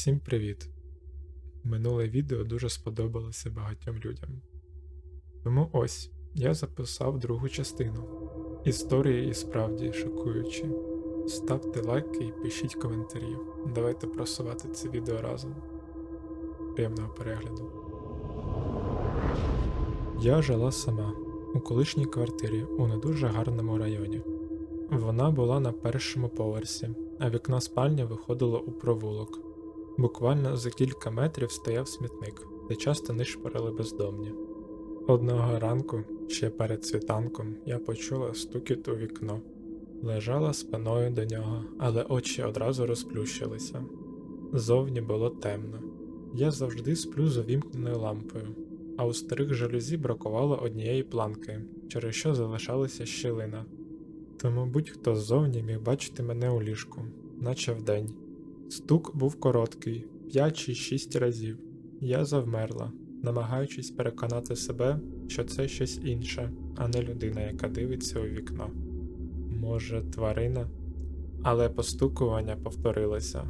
Всім привіт! Минуле відео дуже сподобалося багатьом людям. Тому ось я записав другу частину. Історії і справді шокуючі. Ставте лайки і пишіть коментарі. Давайте просувати це відео разом. Приємного перегляду. Я жила сама у колишній квартирі у не дуже гарному районі. Вона була на першому поверсі, а вікно спальні виходило у провулок. Буквально за кілька метрів стояв смітник, де часто нишпорили бездомні. Одного ранку, ще перед світанком, я почула стукіт у вікно, лежала спиною до нього, але очі одразу розплющилися. Зовні було темно. Я завжди сплю з увімкненою лампою, а у старих жалюзі бракувало однієї планки, через що залишалася щілина. Тому будь-хто ззовні міг бачити мене у ліжку, наче вдень. Стук був короткий, 5 чи 6 разів. Я завмерла, намагаючись переконати себе, що це щось інше, а не людина, яка дивиться у вікно. Може, тварина? Але постукування повторилося.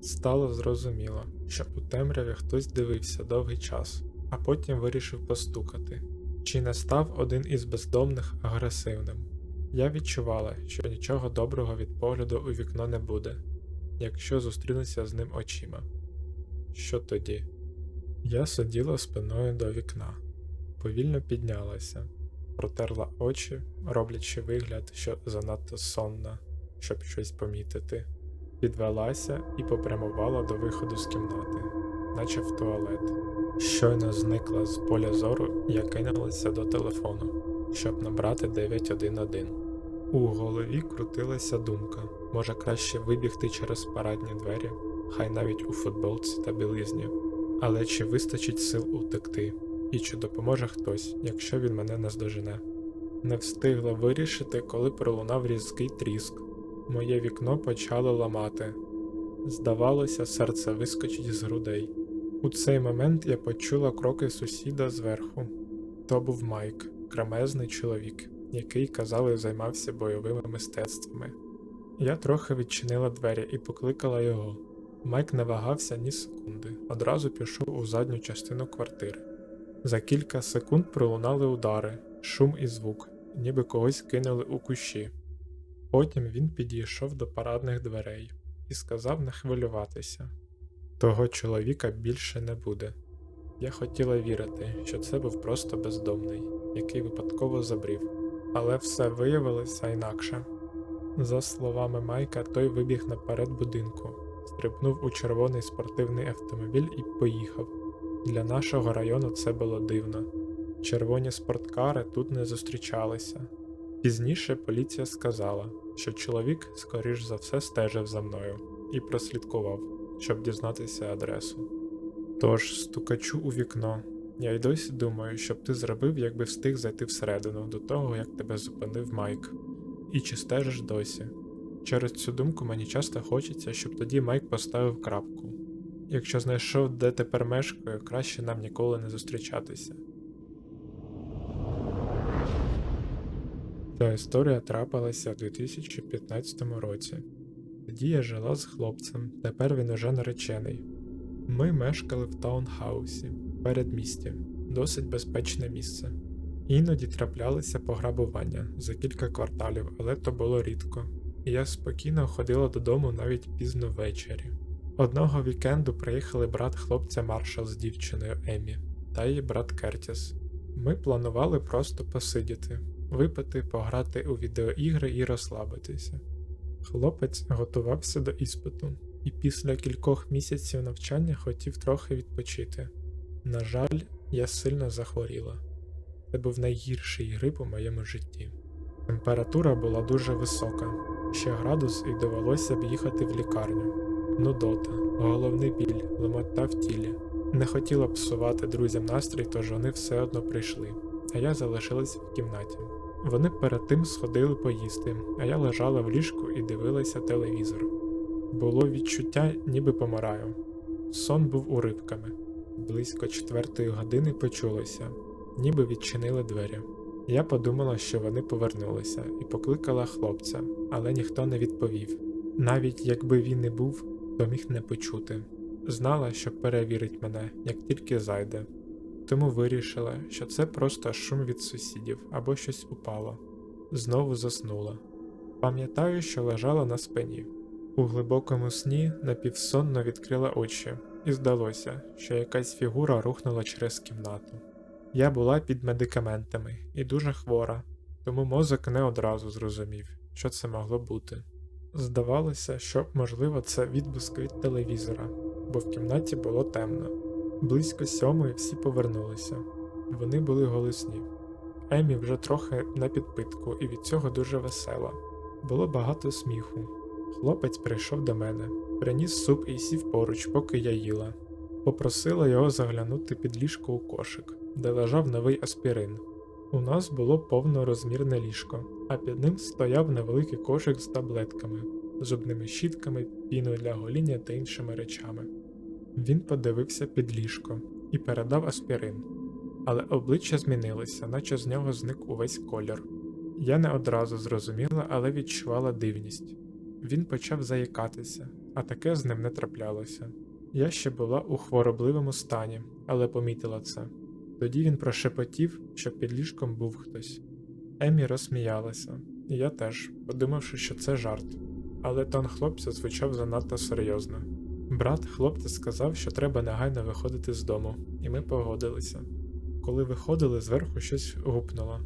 Стало зрозуміло, що у темряві хтось дивився довгий час, а потім вирішив постукати. Чи не став один із бездомних агресивним? Я відчувала, що нічого доброго від погляду у вікно не буде, якщо зустрінуся з ним очима. Що тоді? Я сиділа спиною до вікна, повільно піднялася, протерла очі, роблячи вигляд, що занадто сонна, щоб щось помітити, підвелася і попрямувала до виходу з кімнати, наче в туалет. Щойно зникла з поля зору, я кинулася до телефону, щоб набрати 911. У голові крутилася думка, може краще вибігти через парадні двері, хай навіть у футболці та білизні. Але чи вистачить сил утекти, і чи допоможе хтось, якщо він мене наздожене? Не встигла вирішити, коли пролунав різкий тріск. Моє вікно почало ламати. Здавалося, серце вискочить з грудей. У цей момент я почула кроки сусіда зверху. То був Майк, кремезний чоловік, який, казали, займався бойовими мистецтвами. Я трохи відчинила двері і покликала його. Майк не вагався ні секунди, одразу пішов у задню частину квартири. За кілька секунд пролунали удари, шум і звук, ніби когось кинули у кущі. Потім він підійшов до парадних дверей і сказав не хвилюватися. Того чоловіка більше не буде. Я хотіла вірити, що це був просто бездомний, який випадково забрів, але все виявилося інакше. За словами Майка, той вибіг наперед будинку, стрибнув у червоний спортивний автомобіль і поїхав. Для нашого району це було дивно. Червоні спорткари тут не зустрічалися. Пізніше поліція сказала, що чоловік, скоріш за все, стежив за мною і прослідкував, щоб дізнатися адресу. Тож, стукачу у вікно, я й досі думаю, щоб ти зробив, якби встиг зайти всередину до того, як тебе зупинив Майк. І чи стежиш досі? Через цю думку мені часто хочеться, щоб тоді Майк поставив крапку. Якщо знайшов, де тепер мешкаю, краще нам ніколи не зустрічатися. Ця історія трапилася в 2015 році. Тоді я жила з хлопцем, тепер він уже наречений. Ми мешкали в таунхаусі, передмісті, досить безпечне місце. Іноді траплялися пограбування за кілька кварталів, але то було рідко, і я спокійно ходила додому навіть пізно ввечері. Одного вікенду приїхали брат хлопця Маршал з дівчиною Емі та її брат Кертіс. Ми планували просто посидіти, випити, пограти у відеоігри і розслабитися. Хлопець готувався до іспиту, і після кількох місяців навчання хотів трохи відпочити. На жаль, я сильно захворіла. Це був найгірший грип у моєму житті. Температура була дуже висока, ще градус і довелося б їхати в лікарню. Нудота, головний біль, ломота в тілі. Не хотіла псувати друзям настрій, тож вони все одно прийшли, а я залишилася в кімнаті. Вони перед тим сходили поїсти, а я лежала в ліжку і дивилася телевізор. Було відчуття, ніби помираю. Сон був уривками. Близько четвертої години почулося, ніби відчинили двері. Я подумала, що вони повернулися, і покликала хлопця, але ніхто не відповів. Навіть якби він і був, то міг не почути. знала, що перевірить мене, як тільки зайде. Тому вирішила, що це просто шум від сусідів або щось упало. Знову заснула. Пам'ятаю, що лежала на спині. У глибокому сні напівсонно відкрила очі, і здалося, що якась фігура рухнула через кімнату. Я була під медикаментами і дуже хвора, тому мозок не одразу зрозумів, що це могло бути. Здавалося, що, можливо, це відблиск від телевізора, бо в кімнаті було темно. Близько сьомої всі повернулися. Вони були голосні. Емі вже трохи на підпитку і від цього дуже весела. Було багато сміху. Хлопець прийшов до мене, приніс суп і сів поруч, поки я їла. Попросила його заглянути під ліжко у кошик, де лежав новий аспірин. У нас було повнорозмірне ліжко, а під ним стояв невеликий кошик з таблетками, зубними щітками, піною для гоління та іншими речами. Він подивився під ліжко і передав аспірин, але обличчя змінилося, наче з нього зник увесь колір. Я не одразу зрозуміла, але відчувала дивність. Він почав заїкатися, а таке з ним не траплялося. Я ще була у хворобливому стані, але помітила це. Тоді він прошепотів, що під ліжком був хтось. Емі розсміялася, і я теж, подумавши, що це жарт, але тон хлопця звучав занадто серйозно. Брат хлопця сказав, що треба негайно виходити з дому, і ми погодилися. Коли виходили, зверху щось гупнуло.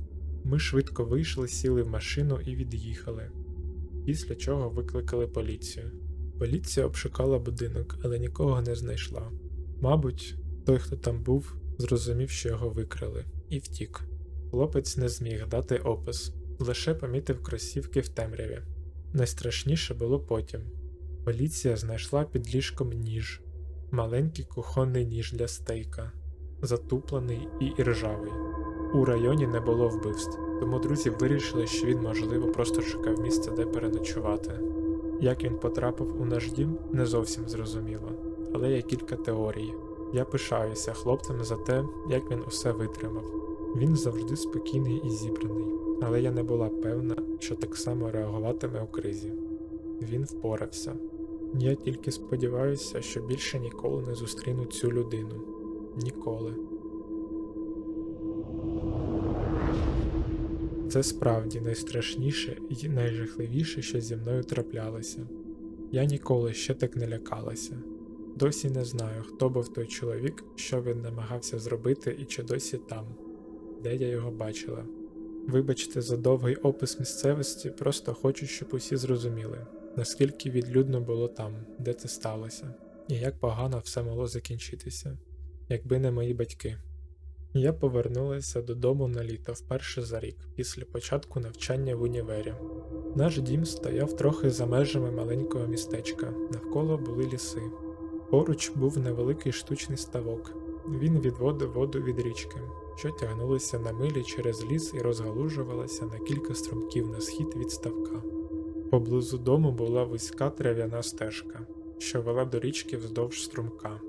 Ми швидко вийшли, сіли в машину і від'їхали, після чого викликали поліцію. Поліція обшукала будинок, але нікого не знайшла. Мабуть, той, хто там був, зрозумів, що його викрали, і втік. Хлопець не зміг дати опис, лише помітив кросівки в темряві. Найстрашніше було потім. Поліція знайшла під ліжком ніж, маленький кухонний ніж для стейка, затуплений і іржавий. У районі не було вбивств, тому друзі вирішили, що він, можливо, просто шукав місце, де переночувати. Як він потрапив у наш дім, не зовсім зрозуміло, але є кілька теорій. Я пишаюся хлопцем за те, як він усе витримав. Він завжди спокійний і зібраний, але я не була певна, що так само реагуватиме у кризі. Він впорався. Я тільки сподіваюся, що більше ніколи не зустріну цю людину. Ніколи. Це справді найстрашніше і найжахливіше, що зі мною траплялося. Я ніколи ще так не лякалася. Досі не знаю, хто був той чоловік, що він намагався зробити і чи досі там, де я його бачила. Вибачте за довгий опис місцевості, просто хочу, щоб усі зрозуміли, наскільки відлюдно було там, де це сталося, і як погано все могло закінчитися, якби не мої батьки. Я повернулася додому на літо вперше за рік, після початку навчання в універі. Наш дім стояв трохи за межами маленького містечка, навколо були ліси. Поруч був невеликий штучний ставок. Він відводив воду від річки, що тягнулася на милі через ліс і розгалужувалася на кілька струмків на схід від ставка. Поблизу дому була вузька трав'яна стежка, що вела до річки вздовж струмка.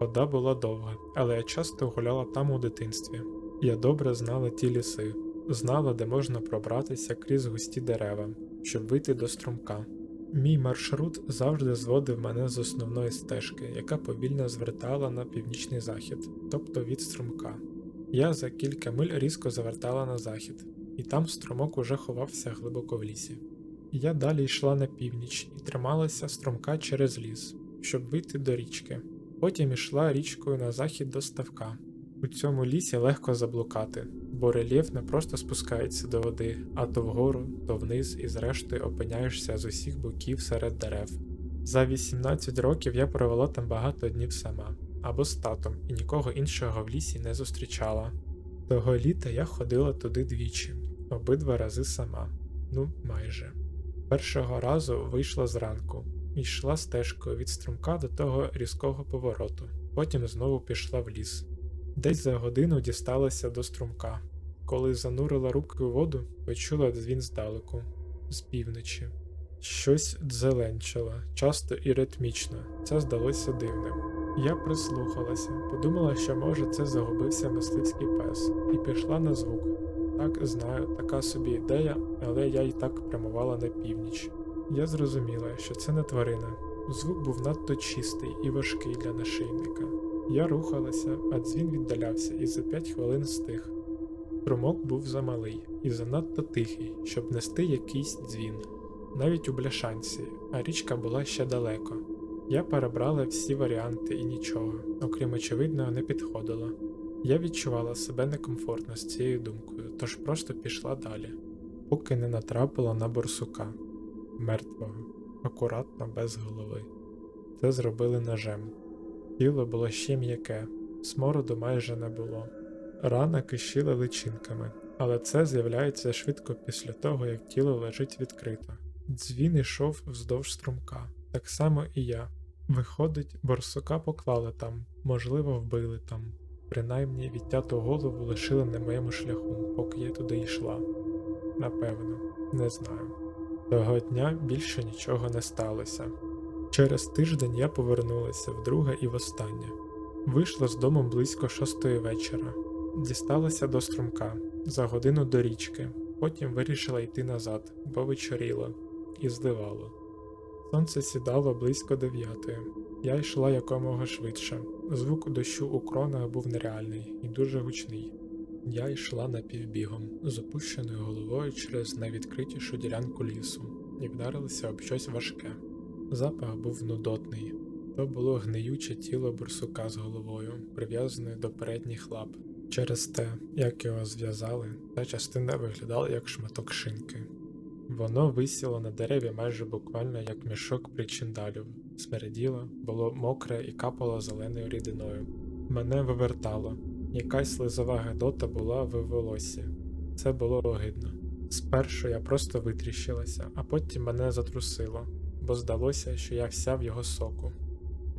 Вода була довга, але я часто гуляла там у дитинстві. Я добре знала ті ліси, знала, де можна пробратися крізь густі дерева, щоб вийти до струмка. Мій маршрут завжди зводив мене з основної стежки, яка повільно звертала на північний захід, тобто від струмка. Я за кілька миль різко завертала на захід, і там струмок уже ховався глибоко в лісі. Я далі йшла на північ і трималася струмка через ліс, щоб вийти до річки. Потім ішла річкою на захід до ставка. У цьому лісі легко заблукати, бо рельєф не просто спускається до води, а то вгору, то вниз, і зрештою опиняєшся з усіх боків серед дерев. За 18 років я провела там багато днів сама, або з татом, і нікого іншого в лісі не зустрічала. Того літа я ходила туди двічі, обидва рази сама, ну майже. Першого разу вийшла зранку, йшла стежкою від струмка до того різкого повороту, потім знову пішла в ліс. Десь за годину дісталася до струмка. Коли занурила руки у воду, почула дзвін здалеку, з півночі. Щось дзеленчало, часто і ритмічно, це здалося дивним. Я прислухалася, подумала, що може це загубився мисливський пес, і пішла на звук. Так, знаю, така собі ідея, але я й так прямувала на північ. Я зрозуміла, що це не тварина, Звук був надто чистий і важкий для нашийника. Я рухалася, а дзвін віддалявся і за п'ять хвилин стих. Струмок був замалий і занадто тихий, щоб нести якийсь дзвін, навіть у бляшанці, а річка була ще далеко. Я перебрала всі варіанти і нічого, окрім очевидного, не підходило. Я відчувала себе некомфортно з цією думкою, тож просто пішла далі, поки не натрапила на борсука мертвого, акуратно без голови. Це зробили ножем. Тіло було ще м'яке, смороду майже не було. Рана кишіла личинками, але це з'являється швидко після того, як тіло лежить відкрито. Дзвін ішов вздовж струмка, так само і я. Виходить, борсука поклали там, можливо, вбили там. Принаймні відтяту голову лишили на моєму шляху, поки я туди йшла. Напевно, не знаю. Того дня більше нічого не сталося. Через тиждень я повернулася вдруге і востаннє. Вийшла з дому близько шостої вечора, дісталася до струмка за годину до річки, потім вирішила йти назад, бо вечоріло, і зливало. Сонце сідало близько дев'ятої. Я йшла якомога швидше. Звук дощу у кронах був нереальний і дуже гучний. Я йшла напівбігом, з опущеною головою через найвідкритішу ділянку лісу, і вдарилася об щось важке. Запах був нудотний. То було гниюче тіло борсука з головою, прив'язаною до передніх лап. Через те, як його зв'язали, та частина виглядала як шматок шинки. Воно висіло на дереві майже буквально як мішок причиндалів, смерділо, було мокре і капало зеленою рідиною. Мене вивертало, якась слизова гедота була в волоссі. Це було огидно. Спершу я просто витріщилася, а потім мене затрусило, бо здалося, що я вся в його соку.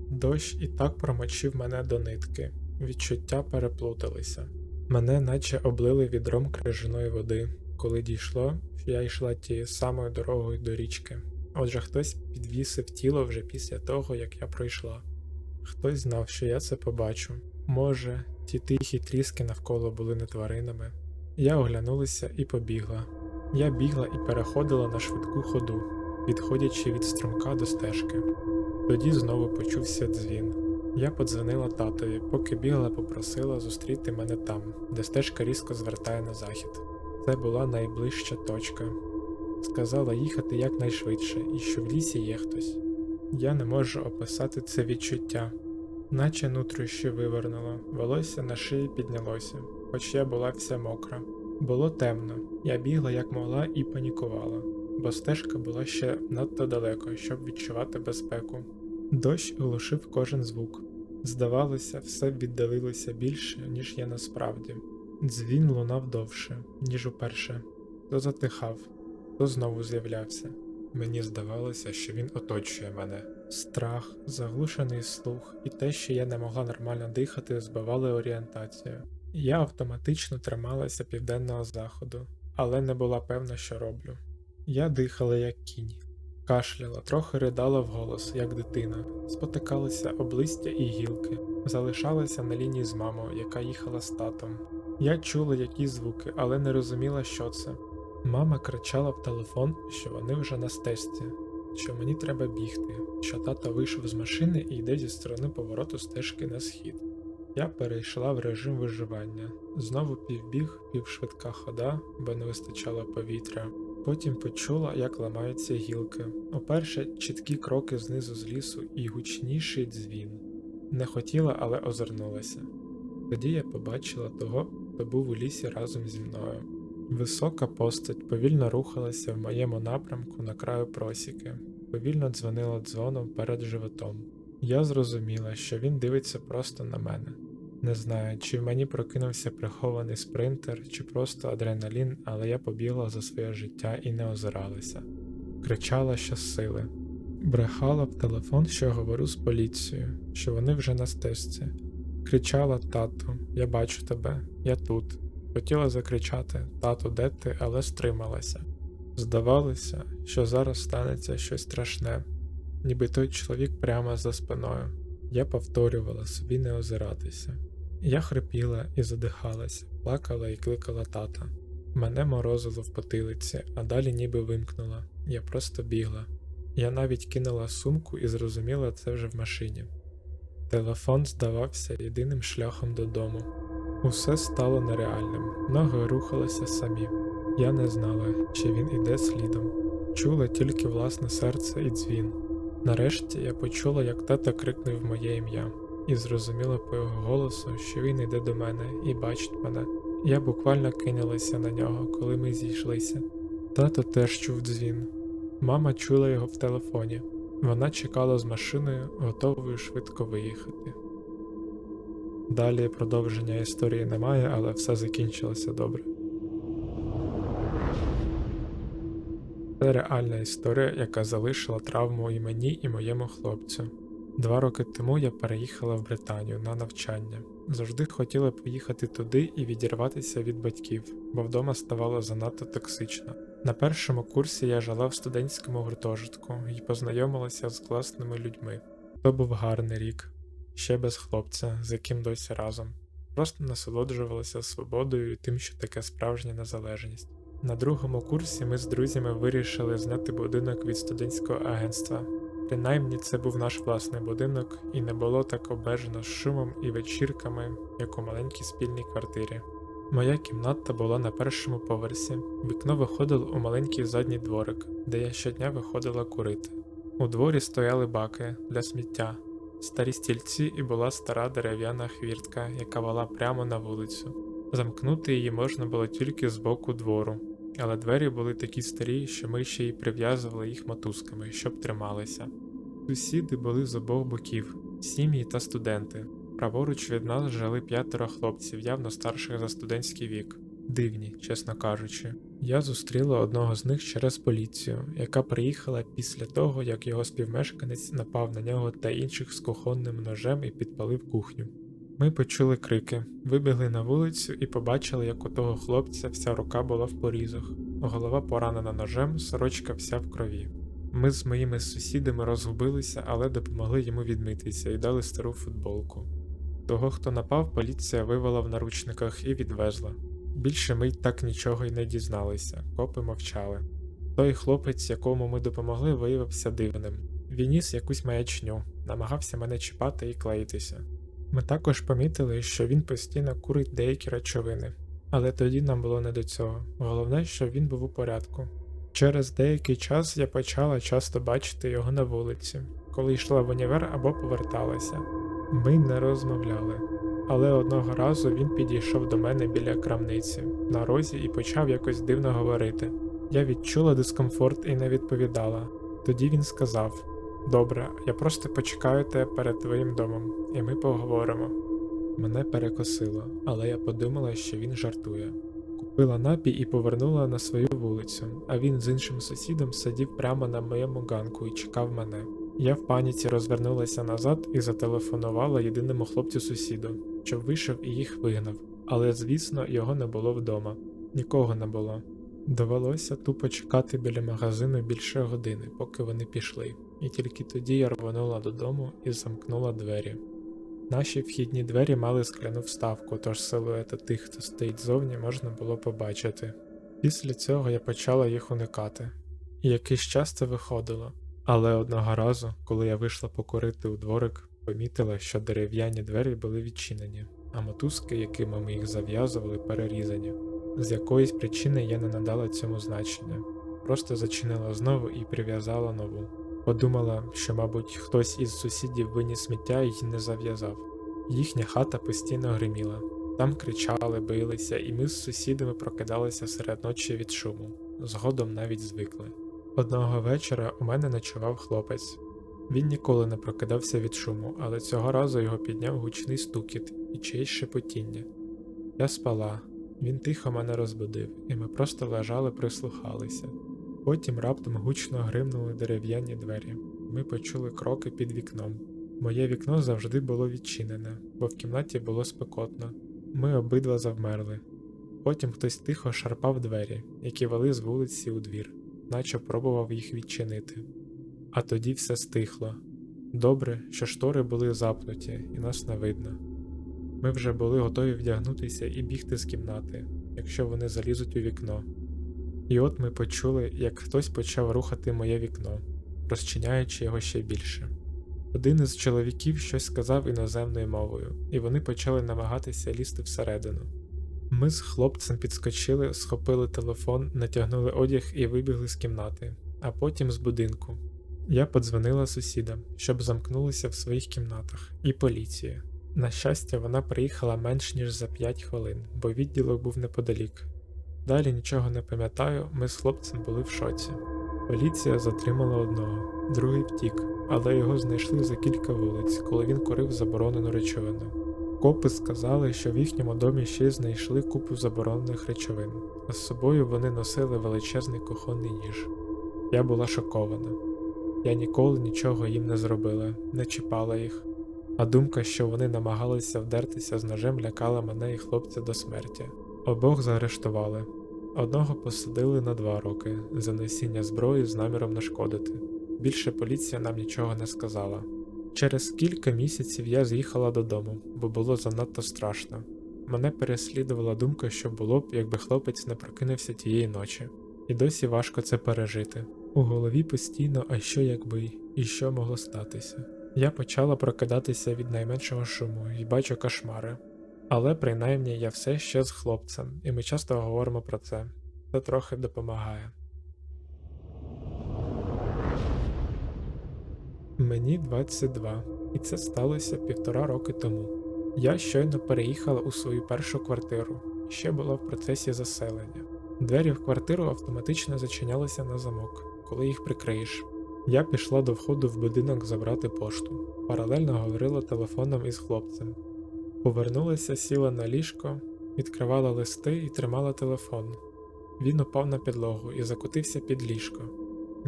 Дощ і так промочив мене до нитки, відчуття переплуталися. Мене наче облили відром крижаної води, коли дійшло, що я йшла тією самою дорогою до річки. Отже, хтось підвісив тіло вже після того, як я пройшла. Хтось знав, що я це побачу. Може, ті тихі тріски навколо були не тваринами. Я оглянулася і побігла. Я бігла і переходила на швидку ходу, відходячи від струмка до стежки. Тоді знову почувся дзвін. Я подзвонила татові, поки бігла, попросила зустріти мене там, де стежка різко звертає на захід. Це була найближча точка. Сказала їхати якнайшвидше і що в лісі є хтось. Я не можу описати це відчуття, наче нутрощі вивернуло, волосся на шиї піднялося, хоч я була вся мокра. Було темно, я бігла як могла і панікувала, бо стежка була ще надто далеко, щоб відчувати безпеку. Дощ глушив кожен звук. Здавалося, все віддалилося більше, ніж я насправді. Дзвін лунав довше, ніж уперше, то затихав, то знову з'являвся. Мені здавалося, що він оточує мене. Страх, заглушений слух і те, що я не могла нормально дихати, збивали орієнтацію. Я автоматично трималася південного заходу, але не була певна, що роблю. Я дихала як кінь, кашляла, трохи ридала вголос, як дитина, спотикалася об листя і гілки, залишалася на лінії з мамою, яка їхала з татом. Я чула якісь звуки, але не розуміла, що це. Мама кричала в телефон, що вони вже на стежці, що мені треба бігти, що тато вийшов з машини і йде зі сторони повороту стежки на схід. Я перейшла в режим виживання, знову півбіг, півшвидка хода, бо не вистачало повітря. Потім почула, як ламаються гілки. Уперше чіткі кроки знизу з лісу і гучніший дзвін. Не хотіла, але озирнулася. Тоді я побачила того, хто був у лісі разом зі мною. Висока постать повільно рухалася в моєму напрямку на краю просіки, повільно дзвонила дзвоном перед животом. Я зрозуміла, що він дивиться просто на мене. Не знаю, чи в мені прокинувся прихований спринтер, чи просто адреналін, але я побігла за своє життя і не озиралася. Кричала щосили. Брехала в телефон, що говорю з поліцією, що вони вже на стежці. Кричала тату, я бачу тебе, я тут. Хотіла закричати Тату, де ти, але стрималася. Здавалося, що зараз станеться щось страшне, ніби той чоловік прямо за спиною. Я повторювала собі не озиратися. Я хрипіла і задихалася, плакала і кликала тата. Мене морозило в потилиці, а далі ніби вимкнула. Я просто бігла. Я навіть кинула сумку і зрозуміла це вже в машині. Телефон здавався єдиним шляхом додому. Усе стало нереальним, ноги рухалися самі. Я не знала, чи він іде слідом. Чула тільки власне серце і дзвін. Нарешті я почула, як тата крикнув моє ім'я, і зрозуміла по його голосу, що він йде до мене і бачить мене. Я буквально кинулася на нього, коли ми зійшлися. Тато теж чув дзвін. Мама чула його в телефоні. Вона чекала з машиною, готовою швидко виїхати. Далі продовження історії немає, але все закінчилося добре. Це реальна історія, яка залишила травму і мені, і моєму хлопцю. Два роки тому я переїхала в Британію на навчання. Завжди хотіла поїхати туди і відірватися від батьків, бо вдома ставало занадто токсично. На першому курсі я жила в студентському гуртожитку і познайомилася з класними людьми. То був гарний рік, ще без хлопця, з яким досі разом. Просто насолоджувалася свободою і тим, що таке справжня незалежність. На другому курсі ми з друзями вирішили зняти будинок від студентського агентства. Принаймні це був наш власний будинок і не було так обмежено шумом і вечірками, як у маленькій спільній квартирі. Моя кімната була на першому поверсі, вікно виходило у маленький задній дворик, де я щодня виходила курити. У дворі стояли баки для сміття, старі стільці і була стара дерев'яна хвіртка, яка вела прямо на вулицю. Замкнути її можна було тільки з боку двору, але двері були такі старі, що ми ще й прив'язували їх мотузками, щоб трималися. Сусіди були з обох боків, сім'ї та студенти. Праворуч від нас жили п'ятеро хлопців, явно старших за студентський вік. Дивні, чесно кажучи. Я зустріла одного з них через поліцію, яка приїхала після того, як його співмешканець напав на нього та інших з кухонним ножем і підпалив кухню. Ми почули крики, вибігли на вулицю і побачили, як у того хлопця вся рука була в порізах, голова поранена ножем, сорочка вся в крові. Ми з моїми сусідами розгубилися, але допомогли йому відмитися і дали стару футболку. Того, хто напав, поліція вивела в наручниках і відвезла. Більше ми й так нічого й не дізналися, копи мовчали. Той хлопець, якому ми допомогли, виявився дивним. Він ніс якусь маячню, намагався мене чіпати і клеїтися. Ми також помітили, що він постійно курить деякі речовини, але тоді нам було не до цього. Головне, що він був у порядку. Через деякий час я почала часто бачити його на вулиці, коли йшла в універ або поверталася. Ми не розмовляли, але одного разу він підійшов до мене біля крамниці на розі і почав якось дивно говорити. Я відчула дискомфорт і не відповідала. Тоді він сказав: Добре, я просто почекаю тебе перед твоїм домом, і ми поговоримо. Мене перекосило, але я подумала, що він жартує. Купила напій і повернула на свою вулицю, а він з іншим сусідом сидів прямо на моєму ганку і чекав мене. Я в паніці розвернулася назад і зателефонувала єдиному хлопцю сусіду, щоб вийшов і їх вигнав, але звісно, його не було вдома, нікого не було. Довелося тупо чекати біля магазину більше години, поки вони пішли, і тільки тоді я рванула додому і замкнула двері. Наші вхідні двері мали скляну вставку, тож силуети тих, хто стоїть зовні, можна було побачити. Після цього я почала їх уникати, і якийсь час це виходило. Але одного разу, коли я вийшла покорити у дворик, помітила, що дерев'яні двері були відчинені, а мотузки, якими ми їх зав'язували, перерізані. З якоїсь причини я не надала цьому значення, просто зачинила знову і прив'язала нову. Подумала, що, мабуть, хтось із сусідів виніс сміття і не зав'язав. Їхня хата постійно гриміла. Там кричали, билися, і ми з сусідами прокидалися серед ночі від шуму. Згодом навіть звикли. Одного вечора у мене ночував хлопець. Він ніколи не прокидався від шуму, але цього разу його підняв гучний стукіт і чиєсь шепотіння. Я спала, він тихо мене розбудив, і ми просто лежали, прислухалися. Потім раптом гучно гримнули дерев'яні двері. Ми почули кроки під вікном. Моє вікно завжди було відчинене, бо в кімнаті було спекотно. Ми обидва завмерли. Потім хтось тихо шарпав двері, які вели з вулиці у двір, наче пробував їх відчинити. А тоді все стихло. Добре, що штори були запнуті і нас не видно. Ми вже були готові вдягнутися і бігти з кімнати, якщо вони залізуть у вікно. І от ми почули, як хтось почав рухати моє вікно. розчиняючи його ще більше. Один із чоловіків щось сказав іноземною мовою, і вони почали намагатися лізти всередину. Ми з хлопцем підскочили, схопили телефон, натягнули одяг і вибігли з кімнати, а потім з будинку. Я подзвонила сусідам, щоб замкнулися в своїх кімнатах, і поліції. На щастя, вона приїхала менш ніж за 5 хвилин, бо відділок був неподалік. Далі нічого не пам'ятаю, ми з хлопцем були в шоці. Поліція затримала одного, другий втік, але його знайшли за кілька вулиць, коли він курив заборонену речовину. Копи сказали, що в їхньому домі ще знайшли купу заборонених речовин, а з собою вони носили величезний кухонний ніж. Я була шокована. Я ніколи нічого їм не зробила, не чіпала їх, а думка, що вони намагалися вдертися з ножем, лякала мене і хлопця до смерті. Обох заарештували. Одного посадили на два роки за носіння зброї з наміром нашкодити. Більше поліція нам нічого не сказала. Через кілька місяців я з'їхала додому, бо було занадто страшно. Мене переслідувала думка, що було б, якби хлопець не прокинувся тієї ночі, і досі важко це пережити. У голові постійно, а що якби, і що могло статися. Я почала прокидатися від найменшого шуму і бачу кошмари. Але принаймні я все ще з хлопцем, і ми часто говоримо про це. Це трохи допомагає. Мені 22, і це сталося півтора роки тому. Я щойно переїхала у свою першу квартиру, ще була в процесі заселення. Двері в квартиру автоматично зачинялися на замок, коли їх прикриєш. Я пішла до входу в будинок забрати пошту, паралельно говорила телефоном із хлопцем. Повернулася, сіла на ліжко, відкривала листи і тримала телефон. Він упав на підлогу і закотився під ліжко.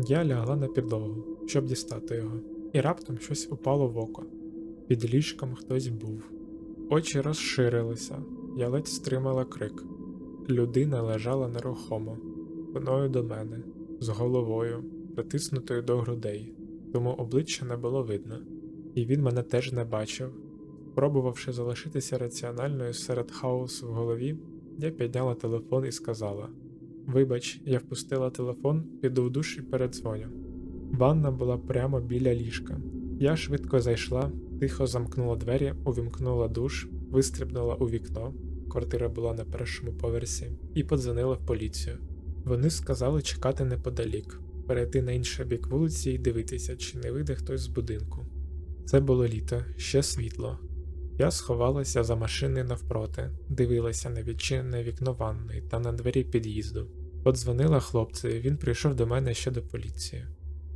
Я лягла на підлогу, щоб дістати його, і раптом щось упало в око. Під ліжком хтось був. Очі розширилися, я ледь стримала крик. Людина лежала нерухомо, спиною до мене, з головою, притиснутою до грудей, тому обличчя не було видно, і він мене теж не бачив. Пробувавши залишитися раціональною серед хаосу в голові, я підняла телефон і сказала: Вибач, я впустила телефон, піду в душ і передзвоню. Ванна була прямо біля ліжка. Я швидко зайшла, тихо замкнула двері, увімкнула душ, вистрибнула у вікно. Квартира була на першому поверсі, і подзвонила в поліцію. Вони сказали чекати неподалік, перейти на інший бік вулиці і дивитися, чи не вийде хтось з будинку. Це було літо, ще світло. Я сховалася за машиною навпроти, дивилася на відчинене вікно ванної та на двері під'їзду. Подзвонила хлопцеві, він прийшов до мене ще до поліції.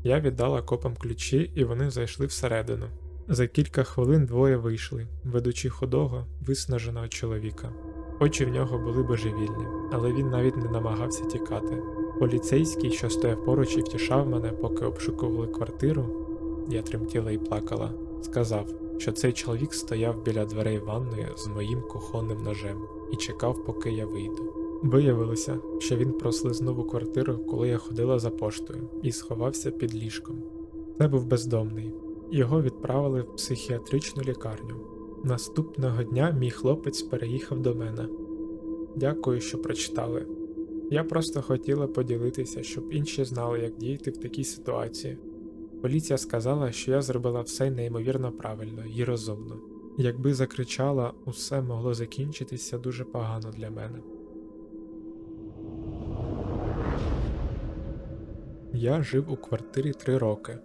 Я віддала копам ключі, і вони зайшли всередину. За кілька хвилин двоє вийшли, ведучи худого, виснаженого чоловіка. Очі в нього були божевільні, але він навіть не намагався тікати. Поліцейський, що стояв поруч і втішав мене, поки обшукували квартиру, я тремтіла і плакала, сказав, що цей чоловік стояв біля дверей ванної з моїм кухонним ножем і чекав, поки я вийду. Виявилося, що він прослизнув у квартиру, коли я ходила за поштою, і сховався під ліжком. Це був бездомний. Його відправили в психіатричну лікарню. Наступного дня мій хлопець переїхав до мене. Дякую, що прочитали. Я просто хотіла поділитися, щоб інші знали, як діяти в такій ситуації. Поліція сказала, що я зробила все неймовірно правильно і розумно. Якби закричала, усе могло закінчитися дуже погано для мене. Я жив у квартирі три роки.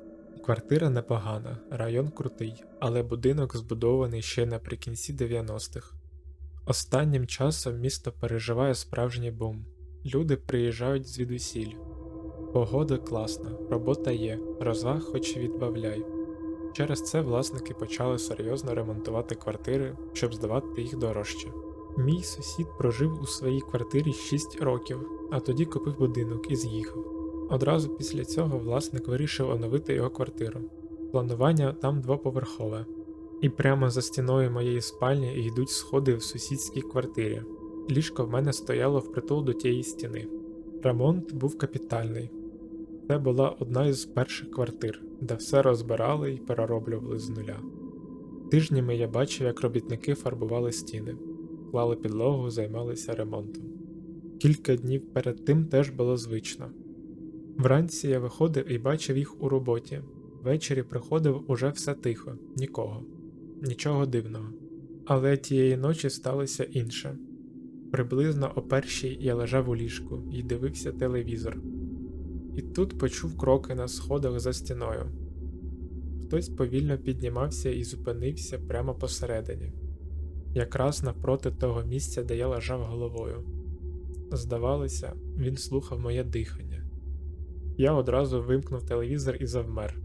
Квартира непогана, район крутий, але будинок збудований ще наприкінці 90-х. Останнім часом місто переживає справжній бум. Люди приїжджають звідусіль. Погода класна, робота є, розваг хоч відбавляй. Через це власники почали серйозно ремонтувати квартири, щоб здавати їх дорожче. Мій сусід прожив у своїй квартирі 6 років, а тоді купив будинок і з'їхав. Одразу після цього власник вирішив оновити його квартиру. Планування там двоповерхове, і прямо за стіною моєї спальні йдуть сходи в сусідській квартирі. Ліжко в мене стояло впритул до тієї стіни. Ремонт був капітальний. Це була одна із перших квартир, де все розбирали і перероблювали з нуля. Тижнями я бачив, як робітники фарбували стіни, клали підлогу, займалися ремонтом. Кілька днів перед тим теж було звично. Вранці я виходив і бачив їх у роботі. Ввечері приходив уже все тихо, нікого, нічого дивного. Але тієї ночі сталося інше. Приблизно о першій я лежав у ліжку і дивився телевізор. І тут почув кроки на сходах за стіною. Хтось повільно піднімався і зупинився прямо посередині, якраз навпроти того місця, де я лежав головою. Здавалося, він слухав моє дихання. Я одразу вимкнув телевізор і завмер.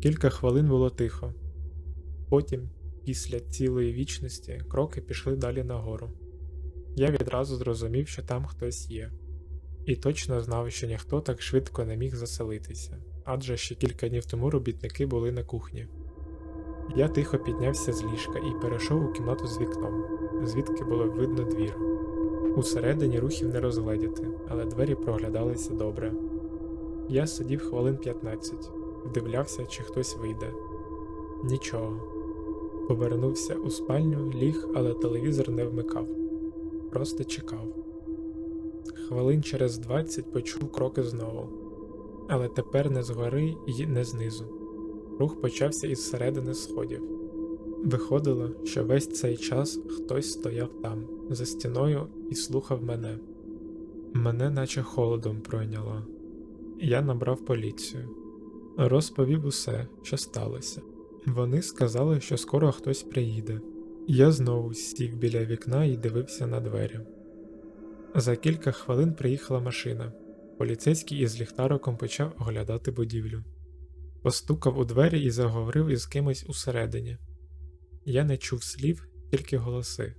Кілька хвилин було тихо. Потім, після цілої вічності, кроки пішли далі нагору. Я відразу зрозумів, що там хтось є, і точно знав, що ніхто так швидко не міг заселитися, адже ще кілька днів тому робітники були на кухні. Я тихо піднявся з ліжка і перейшов у кімнату з вікном, звідки було видно двір. Усередині рухів не розгледіти, але двері проглядалися добре. Я сидів хвилин 15, вдивлявся, чи хтось вийде. Нічого. Повернувся у спальню, ліг, але телевізор не вмикав. Просто чекав. Хвилин через 20 почув кроки знову, але тепер не згори і не знизу. Рух почався із середини сходів. Виходило, що весь цей час хтось стояв там, за стіною, і слухав мене. Мене наче холодом пройняло. Я набрав поліцію, розповів усе, що сталося. Вони сказали, що скоро хтось приїде. Я знову сів біля вікна і дивився на двері. За кілька хвилин приїхала машина. Поліцейський із ліхтариком почав оглядати будівлю. Постукав у двері і заговорив із кимось усередині. Я не чув слів, тільки голоси.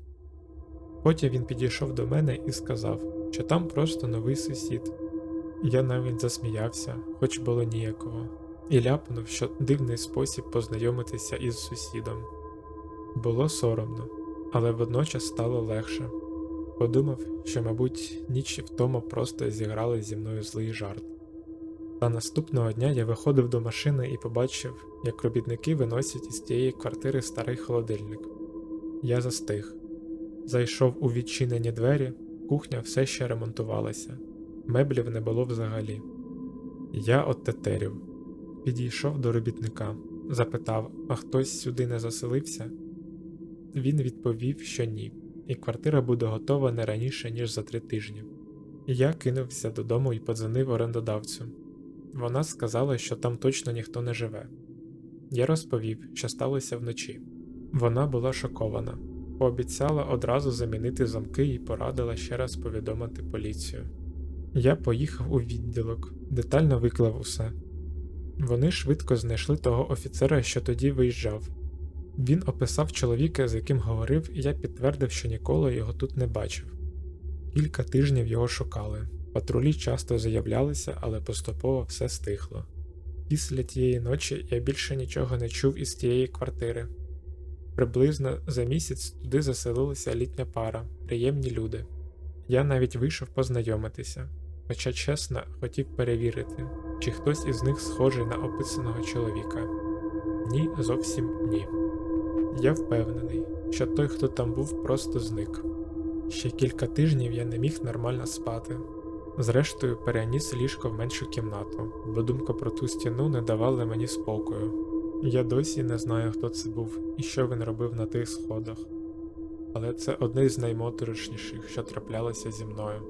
Потім він підійшов до мене і сказав, що там просто новий сусід. Я навіть засміявся, хоч було ніякого, і ляпнув, що дивний спосіб познайомитися із сусідом. Було соромно, але водночас стало легше. Подумав, що, мабуть, ніч і втома просто зіграли зі мною злий жарт. Та наступного дня я виходив до машини і побачив, як робітники виносять із тієї квартири старий холодильник. Я застиг. Зайшов у відчинені двері, кухня все ще ремонтувалася, меблів не було взагалі. Я оттетерів. Підійшов до робітника, запитав, а хтось сюди не заселився? Він відповів, що ні, і квартира буде готова не раніше, ніж за три тижні. Я кинувся додому і подзвонив орендодавцю. Вона сказала, що там точно ніхто не живе. Я розповів, що сталося вночі. Вона була шокована, пообіцяла одразу замінити замки і порадила ще раз повідомити поліцію. Я поїхав у відділок, детально виклав усе. Вони швидко знайшли того офіцера, що тоді виїжджав. Він описав чоловіка, з яким говорив, і я підтвердив, що ніколи його тут не бачив. Кілька тижнів його шукали. Патрулі часто заявлялися, але поступово все стихло. Після тієї ночі я більше нічого не чув із тієї квартири. Приблизно за місяць туди заселилася літня пара, приємні люди. Я навіть вийшов познайомитися, хоча чесно хотів перевірити, чи хтось із них схожий на описаного чоловіка. Ні, зовсім ні. Я впевнений, що той, хто там був, просто зник. Ще кілька тижнів я не міг нормально спати. Зрештою, переніс ліжко в меншу кімнату, бо думка про ту стіну не давала мені спокою. Я досі не знаю, хто це був і що він робив на тих сходах. Але це одне з наймоторошніших, що траплялося зі мною.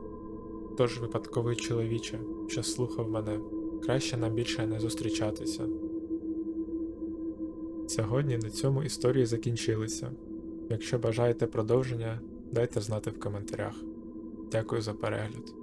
Тож, випадковий чоловіче, що слухав мене, краще нам більше не зустрічатися. Сьогодні на цьому історії закінчилися. Якщо бажаєте продовження, дайте знати в коментарях. Дякую за перегляд.